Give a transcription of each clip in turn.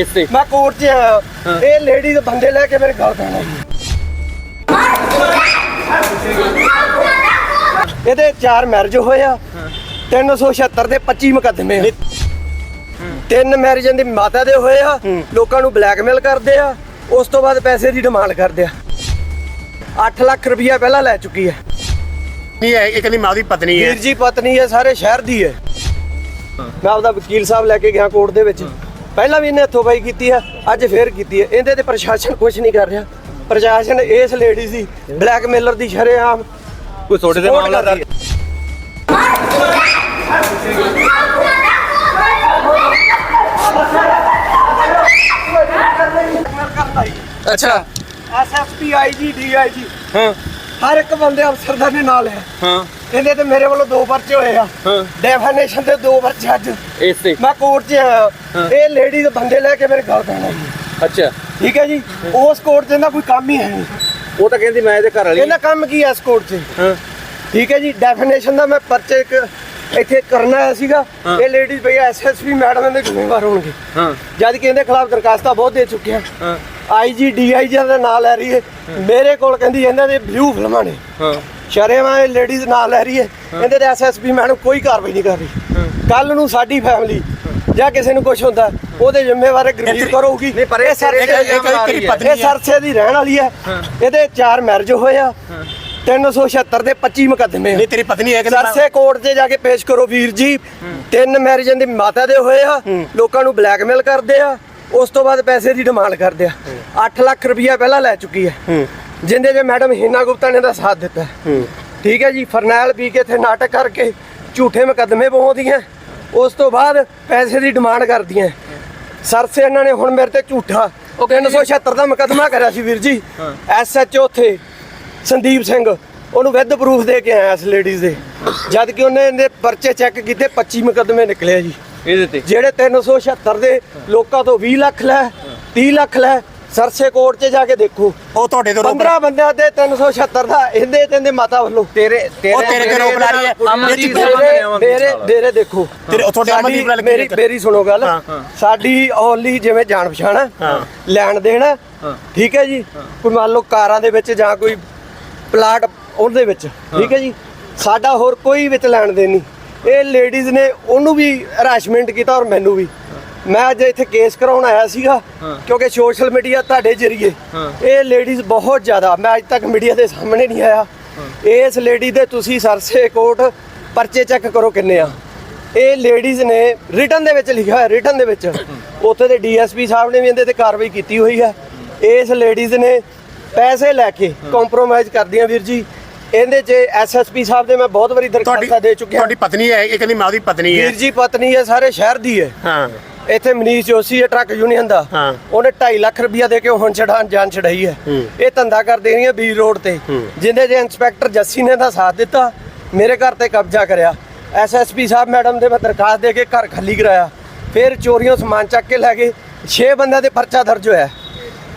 ਇਸ ਤੇ ਮੈਂ ਕੋਰਟ 'ਚ ਆਇਆ। ਇਹ ਲੇਡੀ ਦੇ ਬੰਦੇ ਲੈ ਕੇ ਮੇਰੇ ਗਲ ਪੈਣਾ ਇਹਦੇ ਚਾਰ ਮੈਰਿਜ ਹੋਏ ਆ। 376 ਦੇ 25 ਮੁਕੱਦਮੇ ਆ। ਤਿੰਨ ਮੈਰਿਜਾਂ ਦੀ ਮਾਤਾ ਦੇ ਹੋਏ ਆ। ਲੋਕਾਂ ਨੂੰ ਬਲੈਕਮੇਲ ਕਰਦੇ ਆ। ਉਸ ਤੋਂ ਬਾਅਦ ਪੈਸੇ ਦੀ ਡਿਮਾਂਡ ਕਰਦੇ ਆ। 8 ਲੱਖ ਰੁਪਇਆ ਪਹਿਲਾਂ ਲੈ ਚੁੱਕੀ ਹੈ ਨਹੀਂ ਹੈ ਇਹ ਕਹਿੰਦੀ ਮਾਂ ਦੀ ਪਤਨੀ ਹੈ। ਵੀਰ ਜੀ ਪਤਨੀ ਹੈ ਸਾਰੇ ਸ਼ਹਿਰ ਦੀ ਹੈ। ਮੈਂ ਆਪਦਾ ਵਕੀਲ ਸਾਹਿਬ ਲੈ ਕੇ ਗਿਆ ਕੋਰਟ ਦੇ ਵਿੱਚ। ਪਹਿਲਾਂ ਵੀ ਇਹਨੇ ਹੱਥੋਂ ਬਾਈ ਕੀਤੀ ਹੈ ਅੱਜ ਫੇਰ ਕੀਤੀ ਹੈ ਇਹਦੇ ਤੇ ਪ੍ਰਸ਼ਾਸਨ ਕੁਝ ਨਹੀਂ ਕਰ ਰਿਹਾ। ਪ੍ਰਸ਼ਾਸਨ ਇਸ ਲੇਡੀ ਦੀ ਬਲੈਕਮੇਲਰ ਦੀ ਸ਼ਰੇਆਮ ਕੋਈ ਤੁਹਾਡੇ support ਮਾਮਲਾ ਦਰਜ। ਅੱਛਾ। ਐਸਐਸਪੀ ਆਈਜੀ ਡੀਆਈਜੀ ਹਾਂ। ਹਰ ਇੱਕ ਬੰਦੇ ਅਫਸਰ ਦਾ ਨੇ ਨਾਲ ਹੈ। ਹਾਂ। ਇਹਦੇ ਤੇ ਮੇਰੇ ਵੱਲੋਂ ਦੋ ਪਰਚੇ ਹੋਏ ਆ। ਹਾਂ। ਡੈਫੀਨੇਸ਼ਨ ਦੇ ਦੋ ਪਰਚੇ ਅੱਜ। ਇਸ। ਤੇ ਮੈਂ ਕੋਰਟ 'ਚ ਆਇਆ ਇਹ ਲੇਡੀ ਦੇ ਬੰਦੇ ਲੈ ਕੇ ਮੇਰੇ ਗਲ ਪੈਣਾ ਅੱਛਾ। ਠੀਕ ਹੈ ਜੀ? ਉਸ ਕੋਰਟ 'ਚ ਇਹਦਾ ਕੋਈ ਕੰਮ ਹੀ ਹੈ ਨਹੀਂ। ਉਹ ਤਾਂ ਕਹਿੰਦੀ ਮੈਂ ਇਹਦੇ ਘਰ ਵਾਲੀ। ਇਹਦਾ ਕੰਮ ਕੀ ਹੈ ਇਸ ਕੋਰਟ 'ਚ? ਹਾਂ। ਠੀਕ ਹੈ ਜੀ? ਡੈਫੀਨੇਸ਼ਨ ਦਾ ਮੈਂ ਪਰਚੇ ਇੱਕ ਇੱਥੇ ਕਰਨਾ ਆਇਆ ਸੀਗਾ। ਇਹ ਲੇਡੀਜ਼ ਭਈ ਐਸਐਸਪੀ ਮੈਡਮ ਇਹਦੇ ਜ਼ਿੰਮੇਵਾਰ ਹੋਣਗੇ। ਹਾਂ। ਜਦ ਕਿ ਇਹਦੇ ਖਿਲਾਫ ਦਰਖਾਸਤਾਂ ਬਹੁਤ ਦੇ ਚੁੱਕੇ ਆ। ਹਾਂ। ਆਈਜੀ ਡੀਆਈਜੀ ਦਾ ਨਾਂ ਲੈ ਰਹੀ ਹੈ। ਮੇਰੇ ਕੋਲ ਕਹਿੰਦੀ ਇਹਨਾਂ ਦੇ ਬਲੂ ਫਿਲਮਾਂ ਨੇ। ਹਾਂ। ਸ਼ਰੇਆਮ ਇਹ ਲੇਡੀਜ਼ ਨਾਂ ਲੈ ਰਹੀ ਹੈ। ਇਹਦੇ ਤੇ ਐਸਐਸਪੀ ਮੈਡਮ ਕੋਈ ਕਾਰਵਾਈ ਨਹੀਂ ਕਰ ਰਹੀ। ਕੱਲ ਨੂੰ ਸਾਡੀ ਫੈਮਿਲੀ ਜਾਂ ਕਿਸੇ ਨੂੰ ਕੁਝ ਹੁੰਦਾ ਉਹਦੇ ਜ਼ਿੰਮੇਵਾਰ ਗਰਵੀਰ ਕਰੋਗੀ ਨਹੀਂ, ਪਰ ਇਹ ਸਰਸੇ ਦੀ ਰਹਿਣ ਵਾਲੀ ਹੈ। ਇਹਦੇ ਚਾਰ ਮੈਰਿਜ ਹੋਏ ਆ। 376 ਦੇ 25 ਮੁਕੱਦਮੇ ਨਹੀਂ ਤੇਰੀ ਪਤਨੀ ਹੈ ਕਹਿੰਦੀ ਸਰਸੇ ਕੋਰਟ 'ਤੇ ਜਾ ਕੇ ਪੇਸ਼ ਕਰੋ ਵੀਰ ਜੀ। ਤਿੰਨ ਮੈਰਿਜਾਂ ਦੀ ਮਾਤਾ ਦੇ ਹੋਏ ਆ। ਲੋਕਾਂ ਨੂੰ ਬਲੈਕਮੇਲ ਕਰਦੇ ਆ। ਉਸ ਤੋਂ ਬਾਅਦ ਪੈਸੇ ਦੀ ਡਿਮਾਂਡ ਕਰਦੇ ਆ। 8 ਲੱਖ ਰੁਪਇਆ ਪਹਿਲਾਂ ਲੈ ਚੁੱਕੀ ਹੈ। ਜਿੰਦੇ ਜੇ ਮੈਡਮ ਹੀਨਾ ਗੁਪਤਾ ਨੇ ਦਾ ਸਾਥ ਦਿੱਤਾ। ਠੀਕ ਹੈ ਜੀ ਫਰਨੈਲ ਪੀ ਕੇ ਇੱਥੇ ਨਾਟਕ ਕਰਕੇ ਝੂਠੇ ਮੁਕੱਦਮੇ ਪਵਾਉਂਦੀਆਂ। ਉਸ ਤੋਂ ਬਾਅਦ ਪੈਸੇ ਦੀ ਡਿਮਾਂਡ ਕਰਦੀਆਂ। ਸਰਸੇ ਇਹਨਾਂ ਨੇ ਹੁਣ ਮੇਰੇ ਤੇ ਝੂਠਾ 376 ਦਾ ਮੁਕੱਦਮਾ ਕਰਿਆ ਸੀ ਵੀਰ ਜੀ। ਐਸਐਚਓ ਉੱਥੇ ਸੰਦੀਪ ਸਿੰਘ ਉਹਨੂੰ ਵਿਦ ਪ੍ਰੂਫ ਦੇ ਕੇ ਆਇਆ ਇਸ ਲੇਡੀਜ਼ ਦੇ। ਜਦ ਕਿ ਉਹਨੇ ਇਹਦੇ ਪਰਚੇ ਚੈੱਕ ਕੀਤੇ 25 ਮੁਕੱਦਮੇ ਨਿਕਲੇ ਜੀ। ਇਹਦੇ ਤੇ। ਜਿਹੜੇ 376 ਦੇ ਲੋਕਾਂ ਤੋਂ 20 ਲੱਖ ਲੈ 30 ਲੱਖ ਲੈ ਸਰਸੇ ਕੋਰਟ 'ਚ ਜਾ ਕੇ ਦੇਖੋ। ਉਹ ਤੁਹਾਡੇ ਤੋਂ ਰੋਕ 15 ਬੰਦਿਆਂ ਦੇ 376 ਦਾ ਇਹਦੇ ਤੇ ਇਹਦੇ ਮਾਤਾ ਵੱਲੋਂ। ਤੇਰੇ ਉਹ ਤੇਰੇ ਤੇ ਰੋਕ ਲਾ ਰਹੀ ਹੈ। ਅਮਨਦੀਪ ਮੇਰੇ- ਮੇਰੇ ਦੇਖੋ। ਤੇਰੇ- ਉਹ ਤੁਹਾਡੇ ਅਮਨਦੀਪ ਨਾਲ ਮੇਰੀ? ਮੇਰੀ ਸੁਣੋ ਗੱਲ। ਸਾਡੀ ਓਨਲੀ ਜਿਵੇਂ ਜਾਣ ਪਛਾਣ ਹੈ। ਲੈਣ ਦੇਣ ਹੈ। ਠੀਕ ਹੈ ਜੀ। ਕੋਈ ਮੰਨ ਲਓ ਕਾਰਾਂ ਦੇ ਵਿੱਚ ਜਾਂ ਕੋਈ ਪਲਾਟ ਉਹਦੇ ਵਿੱਚ। ਠੀਕ ਹੈ ਜੀ। ਸਾਡਾ ਹੋਰ ਕੋਈ ਵਿੱਚ ਲੈਣ ਦੇਣ ਨਹੀਂ। ਇਹ ਲੇਡੀਜ਼ ਨੇ ਉਹਨੂੰ ਵੀ ਹਰਾਸਮੈਂਟ ਕੀਤਾ ਔਰ ਮੈਨੂੰ ਵੀ। ਮੈਂ ਅੱਜ ਇੱਥੇ ਕੇਸ ਕਰਾਉਣ ਆਇਆ ਸੀਗਾ ਕਿਉਂਕਿ ਸੋਸ਼ਲ ਮੀਡੀਆ ਤੁਹਾਡੇ ਜਰੀਏ। ਇਹ ਲੇਡੀਜ਼ ਬਹੁਤ ਜ਼ਿਆਦਾ ਮੈਂ ਅੱਜ ਤੱਕ ਮੀਡੀਆ ਦੇ ਸਾਹਮਣੇ ਨਹੀਂ ਆਇਆ। ਇਸ ਲੇਡੀ ਦੇ ਤੁਸੀਂ ਸਰਸੇ ਕੋਰਟ ਪਰਚੇ ਚੈੱਕ ਕਰੋ ਕਿੰਨੇ ਆ। ਇਹ ਲੇਡੀਜ਼ ਨੇ ਰਿਟਨ ਦੇ ਵਿੱਚ ਲਿਖਿਆ ਹੋਇਆ ਰਿਟਨ ਦੇ ਵਿੱਚ। ਉੱਥੇ ਦੇ ਡੀਐਸਪੀ ਸਾਹਿਬ ਨੇ ਵੀ ਇਹਦੇ ਤੇ ਕਾਰਵਾਈ ਕੀਤੀ ਹੋਈ ਹੈ। ਇਸ ਲੇਡੀਜ਼ ਨੇ ਪੈਸੇ ਲੈ ਕੇ ਕੰਪਰੋਮਾਈਜ਼ ਕਰਦੀਆਂ ਵੀਰ ਜੀ। ਇਹਦੇ 'ਚ ਐਸਐਸਪੀ ਸਾਹਿਬ ਦੇ ਮੈਂ ਬਹੁਤ ਵਾਰੀ ਦਰਖਾਸਤਾਂ ਦੇ ਚੁੱਕਿਆ। ਤੁਹਾਡੀ ਪਤਨੀ ਹੈ ਇਹ ਕਹਿੰਦੀ ਮਾਂ ਪਤਨੀ ਹੈ। ਵੀਰ ਜੀ ਪਤਨੀ ਹੈ ਸਾਰੇ ਸ਼ਹਿਰ ਦੀ ਹੈ। ਹਾਂ। ਇੱਥੇ ਮਨੀਸ਼ ਜੋਸ਼ੀ ਹੈ ਟਰੱਕ ਯੂਨੀਅਨ ਦਾ। ਹਾਂ। ਉਹਨੇ 2.5 ਲੱਖ ਰੁਪਇਆ ਦੇ ਕੇ ਹੁਣ ਛਡਾਣ ਜਾਨ ਛਡਾਈ ਹੈ। ਇਹ ਧੰਦਾ ਕਰਦੇ ਰਹੀਆਂ ਬੀਰ ਰੋਡ ਤੇ। ਜਿੰਦੇ ਜੇ ਇੰਸਪੈਕਟਰ ਜੱਸੀ ਨੇ ਦਾ ਸਾਥ ਦਿੱਤਾ। ਮੇਰੇ ਘਰ ਤੇ ਕਬਜ਼ਾ ਕਰਿਆ। ਐਸਐਸਪੀ ਸਾਹਿਬ ਮੈਡਮ ਦੇ ਮੈਂ ਦਰਖਾਸਤ ਦੇ ਕੇ ਘਰ ਖਾਲੀ ਕਰਾਇਆ। ਫਿਰ ਚੋਰੀਆਂ ਸਮਾਨ ਚੱਕ ਕੇ ਲੈ ਗਏ। 6 ਬੰਦਿਆਂ ਦੇ ਪਰਚਾ ਦਰਜ ਹੋਇਆ।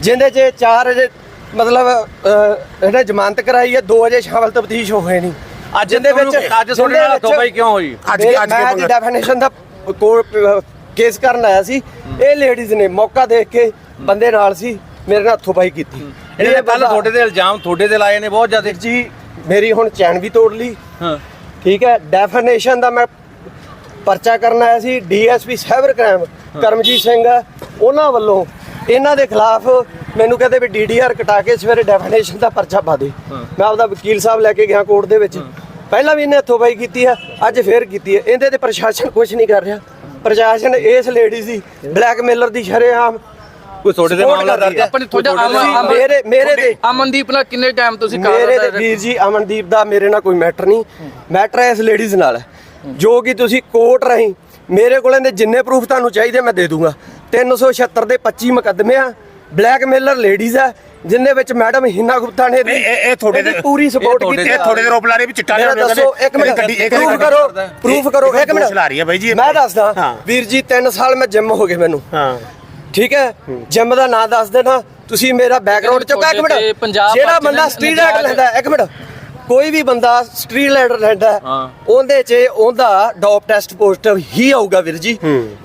ਜਿੰਦੇ ਚਾਰ ਅਜੇ ਮਤਲਬ ਅਹ, ਇਹਨੇ ਜ਼ਮਾਨਤ ਕਰਾਈ ਹੈ ਦੋ ਅਜੇ ਸ਼ਾਮਲ ਤਫਤੀਸ਼ ਹੋਏ ਨਹੀਂ। ਅੱਜ ਜਿਹਦੇ ਵਿੱਚ- ਅੱਜ ਤੁਹਾਡੇ ਨਾਲ ਪਾਈ ਕਿਉਂ ਹੋਈ? ਅੱਜ ਮੈਂ- ਅੱਜ ਮੈਂ ਕਿਉਂ ਮੰਗਾ? ਡੈਫੀਨੇਸ਼ਨ ਦਾ ਕੋਰਟ ਕੇਸ ਕਰਨ ਆਇਆ ਸੀ। ਇਹ ਲੇਡੀਜ਼ ਨੇ ਮੌਕਾ ਦੇਖ ਕੇ ਬੰਦੇ ਨਾਲ ਸੀ ਮੇਰੇ ਨਾਲ ਹੱਥੋਂ ਪਾਈ ਕੀਤੀ। ਇਹਨੇ ਕੱਲ ਬੰਦਾ- ਤੁਹਾਡੇ ਤੇ ਇਲਜ਼ਾਮ ਤੁਹਾਡੇ ਤੇ ਲਾਏ ਨੇ ਬਹੁਤ ਜ਼ਿਆਦਾ। ਜੀ ਮੇਰੀ ਹੁਣ ਚੈਨ ਵੀ ਤੋੜ ਲਈ। ਹਾਂ। ਠੀਕ ਹੈ ਡੈਫੀਨੇਸ਼ਨ ਦਾ ਮੈਂ ਪਰਚਾ ਕਰਨ ਆਇਆ ਸੀ DSP cyber crime Karamjit Singh ਉਹਨਾਂ ਵੱਲੋਂ ਇਹਨਾਂ ਦੇ ਖਿਲਾਫ ਮੈਨੂੰ ਕਹਿੰਦੇ ਵੀ ਡੀਡੀਆਰ ਕਟਾ ਕੇ ਸਵੇਰੇ ਡੈਫੀਨੇਸ਼ਨ ਦਾ ਪਰਚਾ ਪਾ ਦੇ। ਮੈਂ ਆਪਦਾ ਵਕੀਲ ਸਾਹਿਬ ਲੈ ਕੇ ਗਿਆ ਕੋਰਟ ਦੇ ਵਿੱਚ। ਪਹਿਲਾਂ ਵੀ ਇਹਨੇ ਹੱਥੋਂ ਪਾਈ ਕੀਤੀ ਹੈ ਅੱਜ ਫੇਰ ਕੀਤੀ ਹੈ ਇਹਦੇ ਤੇ ਪ੍ਰਸ਼ਾਸਨ ਕੁਝ ਨਹੀਂ ਕਰ ਰਿਹਾ। ਪ੍ਰਸ਼ਾਸਨ ਇਸ ਲੇਡੀ ਦੀ ਬਲੈਕਮੇਲਰ ਦੀ ਸ਼ਰੇਆਮ ਕੋਈ ਤੁਹਾਡੇ ਤੇ ਮਾਮਲਾ ਦਰਜ ਹੈ। ਆਪਣੀ ਤੁਹਾਡਾ ਮੇਰੇ ਮੇਰੇ ਤੇ ਅਮਨਦੀਪ ਨਾਲ ਕਿੰਨੇ ਟਾਈਮ ਤੁਸੀਂ ਕਰ ਮੇਰੇ ਰਹੇ ਤੇ ਵੀਰ ਜੀ ਅਮਨਦੀਪ ਦਾ ਮੇਰੇ ਨਾਲ ਕੋਈ ਮੈਟਰ ਨਹੀਂ। ਮੈਟਰ ਹੈ ਇਸ ਲੇਡੀਜ਼ ਨਾਲ। ਜੋ ਕਿ ਤੁਸੀਂ ਕੋਰਟ ਰਾਹੀਂ ਮੇਰੇ ਕੋਲ ਇਹਦੇ ਜਿੰਨੇ ਪ੍ਰੂਫ ਤੁਹਾਨੂੰ ਚਾਹੀਦੇ ਮੈਂ ਦੇ ਦੂੰਗਾ। 376 ਦੇ 25 ਮੁਕੱਦਮੇ ਆ। ਬਲੈਕਮੇਲਰ ਲੇਡੀਜ਼ ਆ ਜਿੰਨੇ ਵਿੱਚ ਮੈਡਮ ਹਿਨਾ ਗੁਪਤਾ ਨੇ ਇਹ- ਇਹ- ਇਹ ਤੁਹਾਡੇ ਇਹਦੀ ਤੇ- ਪੂਰੀ ਸਪੋਰਟ ਕੀਤੀ ਇਹ ਥੋੜੇ ਦੇ ਰੋਪ ਲਾ ਰਹੇ ਵੀ ਚਿੱਟਾ ਲਿਆਉਣਾ ਦੱਸੋ ਇੱਕ ਮਿੰਟ ਪ੍ਰੂਫ ਕਰੋ। ਪ੍ਰੂਫ ਕਰੋ ਇੱਕ ਮਿੰਟ। ਦੋਸ਼ ਲਾ ਰਹੀ ਹੈ ਬਾਈ ਜੀ। ਮੈਂ ਦੱਸਦਾ। ਵੀਰ ਜੀ 3 ਸਾਲ ਮੈਂ ਜਿਮ ਹੋ ਗਏ ਮੈਨੂੰ। ਹਾਂ। ਠੀਕ ਹੈ? ਜਿਮ ਦਾ ਨਾਂ ਦੱਸ ਦੇਣਾ। ਤੁਸੀਂ ਮੇਰਾ ਬੈਕਗ੍ਰਾਉਂਡ ਚੁੱਕਾ ਇੱਕ ਮਿੰਟ। ਜਿਹੜਾ ਬੰਦਾ ਸਟਰੀਟ ਲਾਈਟ ਲੈਂਦਾ ਇੱਕ ਮਿੰਟ। ਕੋਈ ਵੀ ਬੰਦਾ ਸਟਰੀਟ ਲਾਈਟ ਲੈਂਦਾ। ਉਹਦੇ 'ਚ ਉਹਦਾ ਡੋਪ ਟੈਸਟ ਪੋਜ਼ਿਟਿਵ ਹੀ ਆਊਗਾ ਵੀਰ ਜੀ।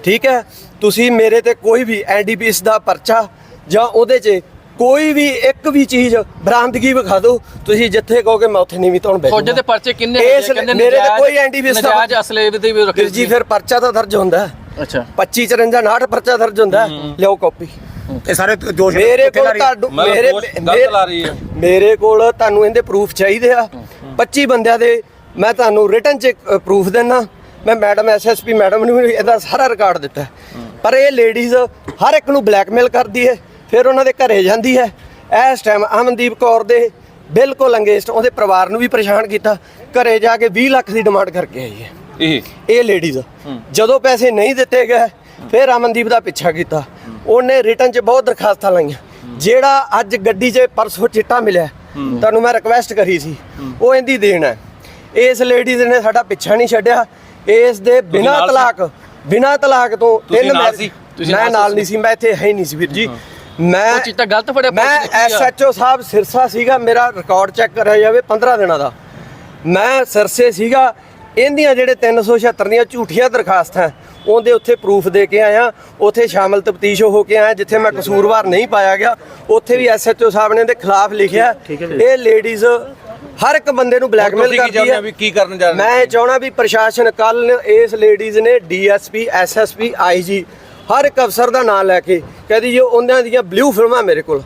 ਠੀਕ ਹੈ? ਤੁਸੀਂ ਮੇਰੇ ਤੇ ਕੋਈ ਵੀ ਐਨਡੀਪੀਐਸ ਦਾ ਪਰਚਾ ਜਾਂ ਉਹਦੇ 'ਚ ਕੋਈ ਵੀ ਇੱਕ ਵੀ ਚੀਜ਼ ਬਰਾਮਦਗੀ ਵਿਖਾ ਦਿਓ ਤੁਸੀਂ ਜਿੱਥੇ ਕਹੋਗੇ ਮੈਂ ਉੱਥੇ ਨਹੀਂ ਵੀ ਤੁਹਾਨੂੰ ਤੁਹਾਡੇ ਤੇ ਪਰਚੇ ਕਿੰਨੇ ਕਹਿੰਦੇ ਮੇਰੇ ਤੇ ਕੋਈ ਐਨਡੀਪੀਐਸ ਦਾ ਨਜਾਇਜ਼ ਅਸਲੇ ਦੇ ਵੀ ਰੱਖੇ ਜੀ ਫਿਰ ਪਰਚਾ ਤਾਂ ਦਰਜ ਹੁੰਦਾ ਹੈ। ਅੱਛਾ 25 54 59 ਪਰਚਾ ਦਰਜ ਹੁੰਦਾ ਹੈ। ਲਿਓ ਕਾਪੀ ਇਹ ਸਾਰੇ ਦੋਸ਼ ਮੇਰੇ ਕੋਲ? ਤੁਹਾਨੂੰ ਮੇਰੇ ਦੋਸ਼ ਗਲਤ ਲਾ ਰਹੀ ਹੈ। ਮੇਰੇ ਕੋਲ ਤੁਹਾਨੂੰ ਇਹਦੇ ਪ੍ਰੂਫ ਚਾਹੀਦੇ ਆ 25 ਬੰਦਿਆਂ ਦੇ ਮੈਂ ਤੁਹਾਨੂੰ ਰਿਟਨ ਚ ਪ੍ਰੂਫ ਦੇਣਾ ਮੈਂ ਮੈਡਮ ਐਸਐਸਪੀ ਮੈਡਮ ਨੂੰ ਵੀ ਇਹਦਾ ਸਾਰਾ ਰਿਕਾਰਡ ਦਿੱਤਾ ਹੈ। ਪਰ ਇਹ ਲੇਡੀਜ਼ ਹਰ ਇੱਕ ਨੂੰ ਬਲੈਕਮੇਲ ਕਰਦੀ ਹੈ ਫਿਰ ਉਹਨਾਂ ਦੇ ਘਰੇ ਜਾਂਦੀ ਹੈ। ਇਸ ਟਾਈਮ ਅਮਨਦੀਪ ਕੌਰ ਦੇ ਬਿਲਕੁਲ ਅੰਗੇਸਟ ਉਹਦੇ ਪਰਿਵਾਰ ਨੂੰ ਵੀ ਪਰੇਸ਼ਾਨ ਕੀਤਾ। ਘਰੇ ਜਾ ਕੇ 20 ਲੱਖ ਦੀ ਡਿਮਾਂਡ ਕਰਕੇ ਆਈ ਹੈ। ਇਹ? ਇਹ ਲੇਡੀਜ਼ ਜਦੋਂ ਪੈਸੇ ਨਹੀਂ ਦਿੱਤੇ ਗਏ ਫਿਰ ਅਮਨਦੀਪ ਦਾ ਪਿੱਛਾ ਕੀਤਾ। ਉਹਨੇ ਰਿਟਰਨ 'ਚ ਬਹੁਤ ਦਰਖਾਸਤਾਂ ਲਾਈਆਂ। ਜਿਹੜਾ ਅੱਜ ਗੱਡੀ 'ਚ ਪਰਸੋਂ ਚਿੱਟਾ ਮਿਲਿਆ ਤੁਹਾਨੂੰ ਮੈਂ ਰਿਕਵੈਸਟ ਕਰੀ ਸੀ। ਉਹ ਇਹਦੀ ਦੇਣ ਹੈ। ਇਸ ਲੇਡੀਜ਼ ਨੇ ਸਾਡਾ ਪਿੱਛਾ ਨਹੀਂ ਛੱਡਿਆ। ਇਸ ਦੇ ਬਿਨਾਂ? ਤਲਾਕ ਬਿਨਾਂ ਤਲਾਕ ਤੋਂ ਤਿੰਨ ਮੈਰਿਜ- ਮੈਂ ਨਾਲ? ਨਹੀਂ ਸੀ ਮੈਂ ਇੱਥੇ ਹੈ ਨਹੀਂ ਸੀ ਵੀਰ ਜੀ। ਮੈਂ ਉਹ ਚਿੱਟਾ ਗਲਤ ਫੜਿਆ ਮੈਂ? ਐਸਐਚਓ ਸਾਹਿਬ ਸਿਰਸਾ ਸੀਗਾ ਮੇਰਾ ਰਿਕਾਰਡ ਚੈੱਕ ਕਰਿਆ ਜਾਵੇ 15 ਦਿਨਾਂ ਦਾ। ਮੈਂ ਸਿਰਸੇ ਸੀਗਾ ਇਹਦੀਆਂ ਜਿਹੜੇ 376 ਦੀਆਂ ਝੂਠੀਆਂ ਦਰਖਾਸਤਾਂ ਉਹਦੇ ਉੱਥੇ ਪ੍ਰੂਫ ਦੇ ਕੇ ਆਇਆ ਉੱਥੇ ਸ਼ਾਮਲ ਤਫਤੀਸ਼ ਹੋ ਕੇ ਆਇਆ ਜਿੱਥੇ ਮੈਂ ਕਸੂਰਵਾਰ ਨਹੀਂ ਪਾਇਆ ਗਿਆ ਉੱਥੇ ਵੀ ਐਸਐਚਓ ਸਾਹਿਬ ਨੇ ਇਹਦੇ ਖਿਲਾਫ ਲਿਖਿਆ। ਇਹ ਲੇਡੀਜ਼ ਹਰ ਇੱਕ ਬੰਦੇ ਨੂੰ ਬਲੈਕਮੇਲ ਕਰਦੀ ਹੈ ਕੀ ਕਰਨ ਜਾ ਰਹੇ ਮੈਂ ਇਹ ਚਾਹਣਾ ਵੀ ਪ੍ਰਸ਼ਾਸਨ ਕੱਲ ਇਸ ਲੇਡੀਜ਼ ਨੇ ਡੀਐਸਪੀ ਐਸਐਸਪੀ ਆਈਜੀ ਹਰ ਇੱਕ ਅਫਸਰ ਦਾ ਨਾਮ ਲੈ ਕੇ ਕਹਿੰਦੀ ਜੀ ਉਹਨਾਂ ਦੀਆਂ ਬਲੂ ਫਿਲਮਾਂ ਮੇਰੇ ਕੋਲ।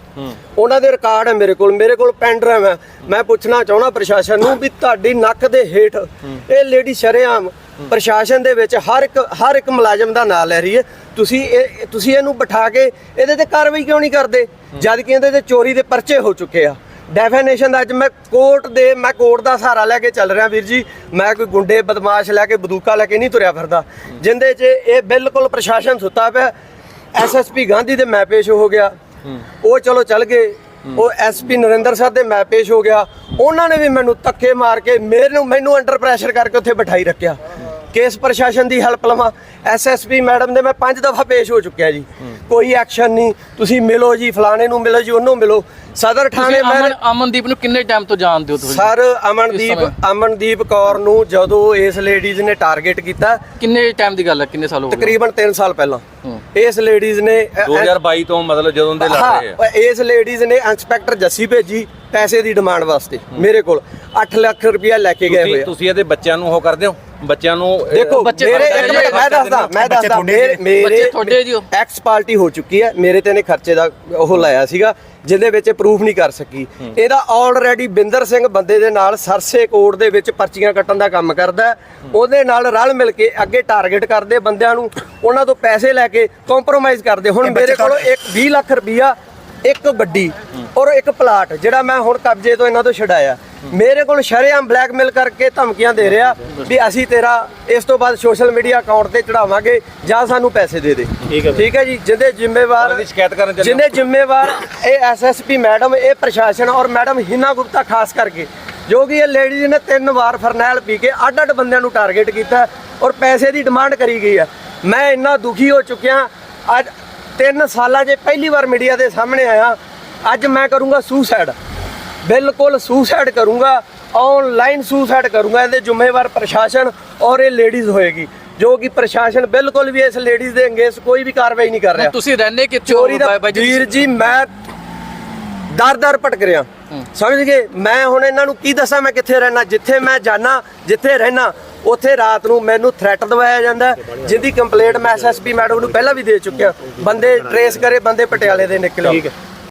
ਉਹਨਾਂ ਦੇ ਰਿਕਾਰਡ ਹੈ ਮੇਰੇ ਕੋਲ ਮੇਰੇ ਕੋਲ ਪੈਨ ਡਰਾਈਵ ਹੈ ਮੈਂ ਪੁੱਛਣਾ ਚਾਹਣਾ ਪ੍ਰਸ਼ਾਸਨ ਨੂੰ ਵੀ ਤੁਹਾਡੀ ਨੱਕ ਦੇ ਹੇਠ ਇਹ ਲੇਡੀ ਸ਼ਰੇਆਮ ਪ੍ਰਸ਼ਾਸਨ ਦੇ ਵਿੱਚ ਹਰ ਇੱਕ ਹਰ ਇੱਕ ਮੁਲਾਜ਼ਮ ਦਾ ਨਾਮ ਲੈ ਰਹੀ ਹੈ। ਤੁਸੀਂ ਇਹ ਤੁਸੀਂ ਇਹਨੂੰ ਬਿਠਾ ਕੇ ਇਹਦੇ ਤੇ ਕਾਰਵਾਈ ਕਿਉਂ ਨਹੀਂ ਕਰਦੇ? ਜਦ ਕਿ ਇਹਦੇ ਤੇ ਚੋਰੀ ਦੇ ਪਰਚੇ ਹੋ ਚੁੱਕੇ ਆ। ਡੈਫੀਨੇਸ਼ਨ ਦਾ ਅੱਜ ਮੈਂ ਕੋਰਟ ਦੇ, ਮੈਂ ਕੋਰਟ ਦਾ ਸਹਾਰਾ ਲੈ ਕੇ ਚੱਲ ਰਿਹਾ ਵੀਰ ਜੀ। ਮੈਂ ਕੋਈ ਗੁੰਡੇ, ਬਦਮਾਸ਼ ਲੈ ਕੇ, ਬਦੂਕਾ ਲੈ ਕੇ ਨਹੀਂ ਤੁਰਿਆ ਫਿਰਦਾ। ਜਿੰਦੇ 'ਚ ਇਹ ਬਿਲਕੁਲ ਪ੍ਰਸ਼ਾਸਨ ਸੁੱਤਾ ਪਿਆ। ਐਸਐਸਪੀ ਗਾਂਧੀ ਦੇ ਮੈਂ ਪੇਸ਼ ਹੋ ਗਿਆ। ਉਹ ਚਲੋ ਚੱਲ ਗਏ। ਉਹ ਐਸਪੀ ਨਰਿੰਦਰ ਸਾਹਿਬ ਦੇ ਮੈਂ ਪੇਸ਼ ਹੋ ਗਿਆ। ਉਹਨਾਂ ਨੇ ਵੀ ਮੈਨੂੰ ਧੱਕੇ ਮਾਰ ਕੇ ਮੈਨੂੰ ਮੈਨੂੰ ਅੰਡਰ ਪ੍ਰੈਸ਼ਰ ਕਰਕੇ ਉੱਥੇ ਬਿਠਾਈ ਰੱਖਿਆ। ਕੇਸ ਪ੍ਰਸ਼ਾਸਨ ਦੀ ਹੈਲਪ ਲਵਾਂ। ਐਸਐਸਪੀ ਮੈਡਮ ਦੇ ਮੈਂ ਪੰਜ ਦਫਾ ਪੇਸ਼ ਹੋ ਚੁੱਕਿਆ ਜੀ। ਕੋਈ ਐਕਸ਼ਨ ਨਹੀਂ। ਤੁਸੀਂ ਮਿਲੋ ਜੀ, ਫਲਾਣੇ ਨੂੰ ਮਿਲੋ ਜੀ, ਉਹਨੂੰ ਮਿਲੋ। ਸਦਰ ਤੁਸੀਂ ਥਾਣੇ ਮੈਂ ਅਮਨ ਅਮਨਦੀਪ ਨੂੰ ਕਿੰਨੇ ਟਾਈਮ ਤੋਂ ਜਾਣਦੇ ਹੋ ਤੁਸੀਂ? ਸਰ ਅਮਨਦੀਪ ਅਮਨਦੀਪ ਕੌਰ ਨੂੰ ਜਦੋਂ ਇਸ ਲੇਡੀਜ਼ ਨੇ ਟਾਰਗੇਟ ਕੀਤਾ ਕਿੰਨੇ ਟਾਈਮ ਦੀ ਗੱਲ ਹੈ? ਕਿੰਨੇ ਸਾਲ ਹੋ ਗਏ? ਤਕਰੀਬਨ 3 ਸਾਲ ਪਹਿਲਾਂ। ਇਸ ਲੇਡੀਜ਼ ਨੇ ਅ- ਅ- 2022 ਤੋਂ ਮਤਲਬ ਜਦੋਂ ਦੇ ਲੜ ਰਹੇ ਆ। ਇਸ ਲੇਡੀਜ਼ ਨੇ ਇੰਸਪੈਕਟਰ ਜੱਸੀ ਭੇਜੀ ਪੈਸੇ ਦੀ ਡਿਮਾਂਡ ਵਾਸਤੇ ਮੇਰੇ ਕੋਲ। 8 ਲੱਖ ਰੁਪਇਆ ਲੈ ਕੇ ਗਏ ਹੋਏ ਤੁਸੀਂ ਇਹਦੇ ਬੱਚਿਆਂ ਨੂੰ ਉਹ ਕਰਦੇ ਹੋ? ਬੱਚਿਆਂ ਨੂੰ ਦੇਖੋ ਬੱਚੇ ਮੇਰੇ ਇੱਕ ਮਿੰਟ ਮੈਂ ਦੱਸਦਾ ਮੈਂ ਦੱਸਦਾ ਮੇਰੇ। ਮੇਰੇ। ਐਕਸ ਪਾਰਟੀ ਹੋ। ਚੁੱਕੀ ਹੈ। ਮੇਰੇ ਤੇ ਨੇ ਖਰਚੇ ਦਾ ਉਹ ਲਾਇਆ ਸੀਗਾ। ਜਿਹਦੇ ਵਿੱਚ ਪ੍ਰੂਫ ਨਹੀਂ ਕਰ ਸਕੀ। ਇਹਦਾ ਆਲਰੇਡੀ ਬਿੰਦਰ ਸਿੰਘ ਬੰਦੇ ਦੇ ਨਾਲ ਸਰਸੇ ਕੋਰਟ ਦੇ ਵਿੱਚ ਪਰਚੀਆਂ ਕੱਟਣ ਦਾ ਕੰਮ ਕਰਦਾ। ਉਹਦੇ ਨਾਲ ਰਲ ਮਿਲ ਕੇ ਅੱਗੇ ਟਾਰਗੇਟ ਕਰਦੇ ਬੰਦਿਆਂ ਨੂੰ ਉਹਨਾਂ ਤੋਂ ਪੈਸੇ ਲੈ ਕੇ ਕੰਪਰੋਮਾਈਜ਼ ਕਰਦੇ। ਹੁਣ ਮੇਰੇ ਕੋਲ ਇੱਕ 20 ਲੱਖ ਰੁਪਈਆ ਇੱਕ ਗੱਡੀ ਔਰ ਇੱਕ ਪਲਾਟ ਜਿਹੜਾ ਮੈਂ ਹੁਣ ਕਬਜ਼ੇ ਤੋਂ ਇਹਨਾਂ ਤੋਂ ਛਡਾਇਆ। ਮੇਰੇ ਕੋਲ ਸ਼ਰੇਆਮ ਬਲੈਕਮੇਲ ਕਰਕੇ ਧਮਕੀਆਂ ਦੇ ਰਿਹਾ ਵੀ ਅਸੀਂ ਤੇਰਾ ਇਸ ਤੋਂ ਬਾਅਦ ਸੋਸ਼ਲ ਮੀਡੀਆ ਅਕਾਊਂਟ ਤੇ ਚੜਾਵਾਂਗੇ ਜਾਂ ਸਾਨੂੰ ਪੈਸੇ ਦੇ ਦੇ। ਠੀਕ ਹੈ। ਜੀ ਜਿਹਦੇ ਜ਼ਿੰਮੇਵਾਰ ਸ਼ਿਕਾਇਤ ਕਰਨ ਚੱਲੇ ਜ਼ਿੰਮੇਵਾਰ ਇਹ ਐਸਐਸਪੀ ਮੈਡਮ ਇਹ ਪ੍ਰਸ਼ਾਸਨ ਔਰ ਮੈਡਮ ਹਿਨਾ ਗੁਪਤਾ ਖਾਸ ਕਰਕੇ ਜੋ ਕਿ ਇਹ ਲੇਡੀਜ਼ ਨੇ ਤਿੰਨ ਵਾਰ ਫਰਨੈਲ ਪੀ ਕੇ ਅੱਡ ਅੱਡ ਬੰਦਿਆਂ ਨੂੰ ਟਾਰਗੇਟ ਕੀਤਾ ਔਰ ਪੈਸੇ ਦੀ ਡਿਮਾਂਡ ਕਰੀ ਗਈ ਹੈ। ਮੈਂ ਇੰਨਾ ਦੁਖੀ ਹੋ ਚੁੱਕਿਆ ਅੱਜ ਤਿੰਨ ਸਾਲਾਂ 'ਚ ਪਹਿਲੀ ਵਾਰ ਮੀਡੀਆ ਦੇ ਸਾਹਮਣੇ ਆਇਆ ਅੱਜ ਮੈਂ ਕਰੂੰਗਾ ਸੁਸਾਈਡ ਬਿਲਕੁਲ ਸੁਸਾਈਡ ਕਰੂੰਗਾ ਆਨਲਾਈਨ ਸੁਸਾਈਡ ਕਰੂੰਗਾ ਇਹਦੇ ਜ਼ਿੰਮੇਵਾਰ ਪ੍ਰਸ਼ਾਸਨ ਔਰ ਇਹ ਲੇਡੀਜ਼ ਹੋਏਗੀ ਜੋ ਕਿ ਪ੍ਰਸ਼ਾਸਨ ਬਿਲਕੁਲ ਵੀ ਇਸ ਲੇਡੀਜ਼ ਦੇ ਅੰਗੇਸ ਕੋਈ ਵੀ ਕਾਰਵਾਈ ਨਹੀਂ ਕਰ ਰਿਹਾ। ਤੁਸੀਂ ਰਹਿੰਦੇ ਕਿੱਥੇ ਚੋਰੀ ਦਾ? ਵੀਰ ਜੀ ਮੈਂ ਦਰ ਦਰ ਭਟਕ ਰਿਹਾ। ਸਮਝ ਗਏ? ਮੈਂ ਹੁਣ ਇਹਨਾਂ ਨੂੰ ਕੀ ਦੱਸਾਂ ਮੈਂ ਕਿੱਥੇ ਰਹਿਣਾ? ਜਿੱਥੇ ਮੈਂ ਜਾਣਾ ਜਿੱਥੇ ਰਹਿਣਾ ਉੱਥੇ ਰਾਤ ਨੂੰ ਮੈਨੂੰ ਥ੍ਰੈਟ ਦਵਾਇਆ ਜਾਂਦਾ ਹੈ, ਜਿਹਦੀ ਕੰਪਲੇਂਟ ਮੈਂ ਐਸਐਸਪੀ ਮੈਡਮ ਨੂੰ ਪਹਿਲਾਂ ਵੀ ਦੇ ਚੁੱਕਿਆ। ਬੰਦੇ ਟਰੇਸ ਕਰੇ ਬੰਦੇ ਪਟਿਆਲੇ ਦੇ ਨਿਕਲੇ।